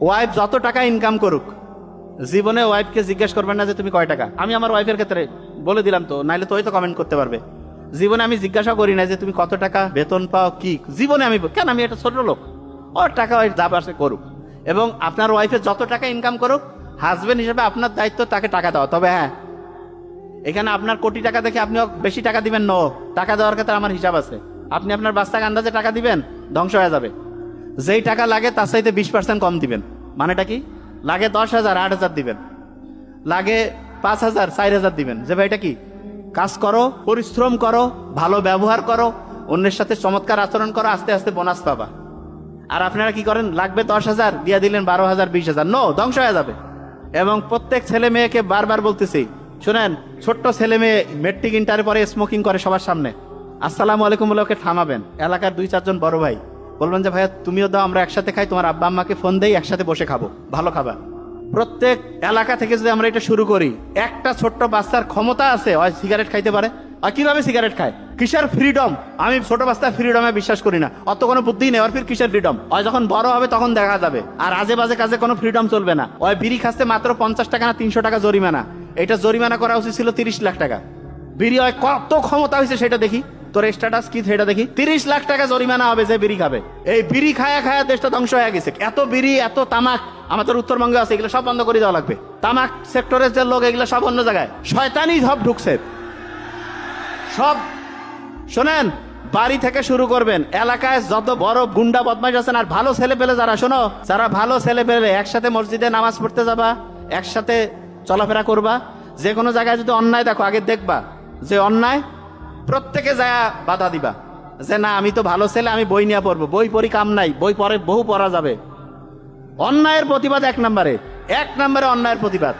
Wife যত টাকা income করুক, জীবনে ওয়াইফকে জিজ্ঞেস করবেন না যে তুমি কয় টাকা। আমি আমার ওয়াইফের ক্ষেত্রে বলে দিলাম তো, নাইলে তো ওই তো কমেন্ট করতে পারবে। জীবনে আমি জিজ্ঞাসা করি না যে তুমি কত টাকা বেতন পাও, কি? জীবনে আমি কেন আমি একটা ছোট লোক? ওর টাকা ওই যা পাশে করুক। এবং আপনার ওয়াইফের যত টাকা ইনকাম করুক হাজবেন্ড হিসেবে আপনার দায়িত্ব তাকে টাকা দেওয়া। তবে হ্যাঁ এখানে আপনার কোটি টাকা দেখে আপনি বেশি টাকা দিবেন ন টাকা দেওয়ার ক্ষেত্রে আমার হিসাব আছে। আপনি আপনার বাচ্চাকে আন্দাজে টাকা দিবেন, ধ্বংস হয়ে যাবে। যেই টাকা লাগে তার চাইতে বিশ পার্সেন্ট কম দিবেন। মানেটা কি? লাগে দশ হাজার, আট হাজার দিবেন। লাগে পাঁচ হাজার, চার হাজার দিবেন। যে ভাই, এটা কি? কাজ করো, পরিশ্রম করো, ভালো ব্যবহার করো, অন্যের সাথে চমৎকার আচরণ করো, আস্তে আস্তে বোনাস পাবা। আর আপনারা কি করেন? লাগবে দশ হাজার, দিয়ে দিলেন বারো হাজার, বিশ হাজার। নো ধ্বংস হয়ে যাবে। এবং প্রত্যেক ছেলে মেয়েকে বারবার বলতেছি, শুনেন, ছোট্ট ছেলে মেয়ে মেট্রিক ইন্টারে পরে স্মোকিং করে সবার সামনে। আসসালামু আলাইকুম বলে ওকে থামাবেন। এলাকার দুই চারজন বড় ভাই। বলবেন যে, ভাইয়া, তুমিও দাও, আমরা একসাথে খাই, তোমার আব্বা আম্মাকে ফোন দেই, একসাথে বসে খাব, ভালো খাবার। প্রত্যেক এলাকা থেকে যদি আমরা এটা শুরু করি, একটা ছোট্ট বাচ্চার ক্ষমতা আছে হয় সিগারেট খাইতে পারে। আর কীভাবে সিগারেট খায়? কিসের ফ্রিডম আমি ছোট বাচ্চার ফ্রিডমে বিশ্বাস করি না। অত কোনো বুদ্ধি নেই আর ফির কিসের ফ্রিডম হয় যখন বড় হবে, তখন দেখা যাবে। আর আজে বাজে কাজে কোনো ফ্রিডম চলবে না। ওই বিড়ি খাচ্ছে মাত্র পঞ্চাশ টাকা না তিনশো টাকা জরিমানা। এটা জরিমানা করা উচিত ছিল তিরিশ লাখ টাকা। বিড়ি হয় কত ক্ষমতা হয়েছে সেটা দেখি। তোর স্ট্যাটাস কি? সেটা দেখি। তিরিশ লাখ টাকা জরিমানা হবে যে বিড়ি খাবে। এই বিড়ি খায়া খায়া দেশটা ধ্বংস হয়ে গেছে। এত বিড়ি, এত তামাক, আমাদের উত্তরবঙ্গে আছে, এগুলো সব বন্ধ করে দেওয়া লাগবে। তামাক সেক্টরের যে লোক, এগুলো সব অন্য জায়গায়। শয়তানি সব ঢুকছে। সব, শোনেন, বাড়ি থেকে শুরু করবেন। এলাকায় যত বড় গুন্ডা বদমাইশ আছেন আর ভালো ছেলে পেলে যারা, শোনো, যারা ভালো ছেলে পেলে একসাথে মসজিদে নামাজ পড়তে যাবা, একসাথে চলাফেরা করবা যে কোনো জায়গায় যদি অন্যায় দেখো, আগে দেখবা যে অন্যায় প্রত্যেকে যায় বাধা দিবা। যে না, আমি তো ভালো ছেলে, আমি বই নিয়ে পড়ব। বই পড়ি কাম নাই, বই পরে বহু পড়া যাবে। অন্যায়ের প্রতিবাদ এক নম্বরে এক নম্বরে অন্যায়ের প্রতিবাদ।